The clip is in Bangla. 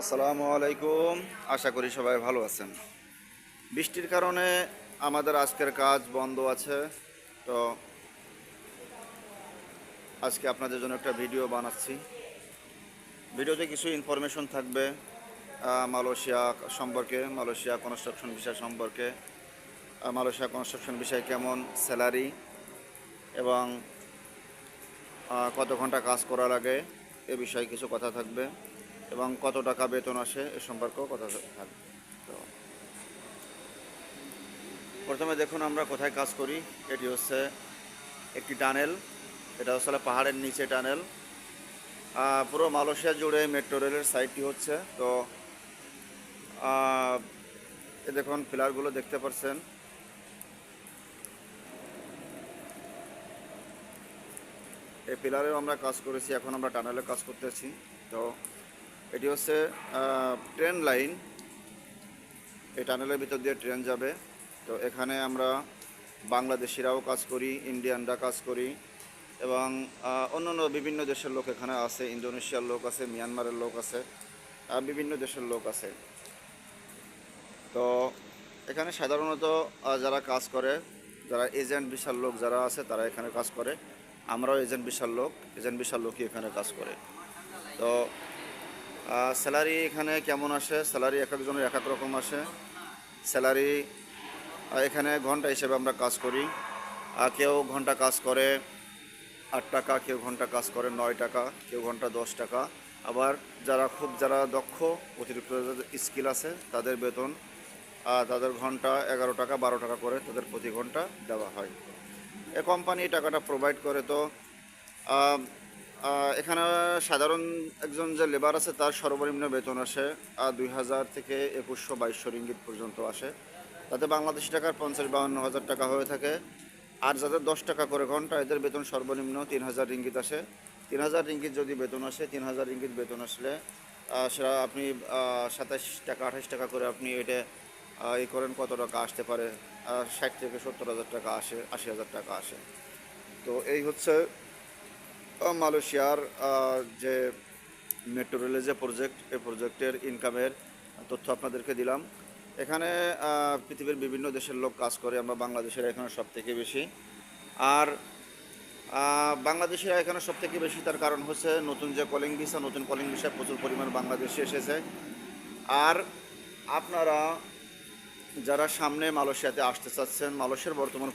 আসসালামু আলাইকুম। আশা করি সবাই ভালো আছেন। বৃষ্টির কারণে আমাদের আজকের কাজ বন্ধ আছে। তো আজকে আপনাদের জন্য একটা ভিডিও বানাচ্ছি। ভিডিওতে কিছু ইনফরমেশন থাকবে মালয়েশিয়া সম্পর্কে, মালয়েশিয়া কনস্ট্রাকশন বিষয় সম্পর্কে মালয়েশিয়া কনস্ট্রাকশন বিষয় কেমন স্যালারি এবং কত ঘণ্টা কাজ করা লাগে এ বিষয়ে কিছু কথা থাকবে। এবং কত টাকা বেতন আসে এ সম্পর্কেও কথা থাকবে তো প্রথমে দেখুন আমরা কোথায় কাজ করি। এটি হচ্ছে একটি টানেল। এটা আসলে পাহাড়ের নিচে টানেল। পুরো মালয়েশিয়া জুড়ে মেট্রো রেলের সাইডটি হচ্ছে। তো এ দেখুন পিলারগুলো দেখতে পাচ্ছেন। এই পিলারেও আমরা কাজ করেছি, এখন আমরা টানেলে কাজ করতেছি। তো এটি হচ্ছে ট্রেন লাইন এই টানেলের ভিতর দিয়ে ট্রেন যাবে। তো এখানে আমরা বাংলাদেশিরাও কাজ করি ইন্ডিয়ানরা কাজ করি এবং অন্যান্য বিভিন্ন দেশের লোক এখানে আছে ইন্দোনেশিয়ার লোক আছে মিয়ানমারের লোক আছে বিভিন্ন দেশের লোক আছে। তো এখানে সাধারণত যারা কাজ করে, যারা এজেন্ট বিশাল লোক যারা আছে, তারা এখানে কাজ করে। আমরাও এজেন্ট বিশাল লোক এজেন্ট বিশাল লোকই এখানে কাজ করে। তো স্যালারি এখানে কেমন আসে? স্যালারি এক একজনের এক এক রকম আসে। স্যালারি এখানে ঘণ্টা হিসেবে আমরা কাজ করি। আর কেউ ঘণ্টা কাজ করে আট টাকা কেউ ঘণ্টা কাজ করে নয় টাকা কেউ ঘণ্টা দশ টাকা। আবার যারা খুব যারা দক্ষ অতিরিক্ত স্কিল আছে তাদের বেতন আহ, তাদের ঘণ্টা এগারো টাকা বারো টাকা করে তাদের প্রতি ঘণ্টা দেওয়া হয়। এ কোম্পানি টাকাটা প্রোভাইড করে তো এখানে সাধারণ একজন যে লেবার আছে, তার সর্বনিম্ন বেতন আসে দুই হাজার থেকে একুশশো বাইশশো রিঙ্গিত পর্যন্ত আসে। তাতে বাংলাদেশি টাকার পঞ্চাশ বাউন্ন হাজার টাকা হয়ে থাকে। আর যাদের দশ টাকা করে ঘণ্টা, এদের বেতন সর্বনিম্ন তিন হাজার রিঙ্গিত আসে। তিন হাজার রিঙ্গিত যদি বেতন আসে, তিন হাজার রিঙ্গিত বেতন আসলে সেটা আপনি সাতাশ টাকা আঠাশ টাকা করে আপনি এটা ই করেন, কত টাকা আসতে পারে? ষাট থেকে সত্তর হাজার টাকা আসে, আশি হাজার টাকা আসে। তো এই হচ্ছে মালয়েশিয়ার যে মেট্রো রেলের যে প্রজেক্ট এই প্রজেক্টের ইনকামের তথ্য আপনাদেরকে দিলাম। এখানে পৃথিবীর বিভিন্ন দেশের লোক কাজ করে, আমরা বাংলাদেশের এখানে সব থেকে বেশি। আর বাংলাদেশিরা এখানে সব থেকে বেশি তার কারণ হচ্ছে নতুন যে কলিং ভিসা নতুন কলিং ভিসা প্রচুর পরিমাণ বাংলাদেশে এসেছে। আর আপনারা যারা সামনে মালয়েশিয়াতে আসতে চাচ্ছেন, মালয়েশিয়ার বর্তমান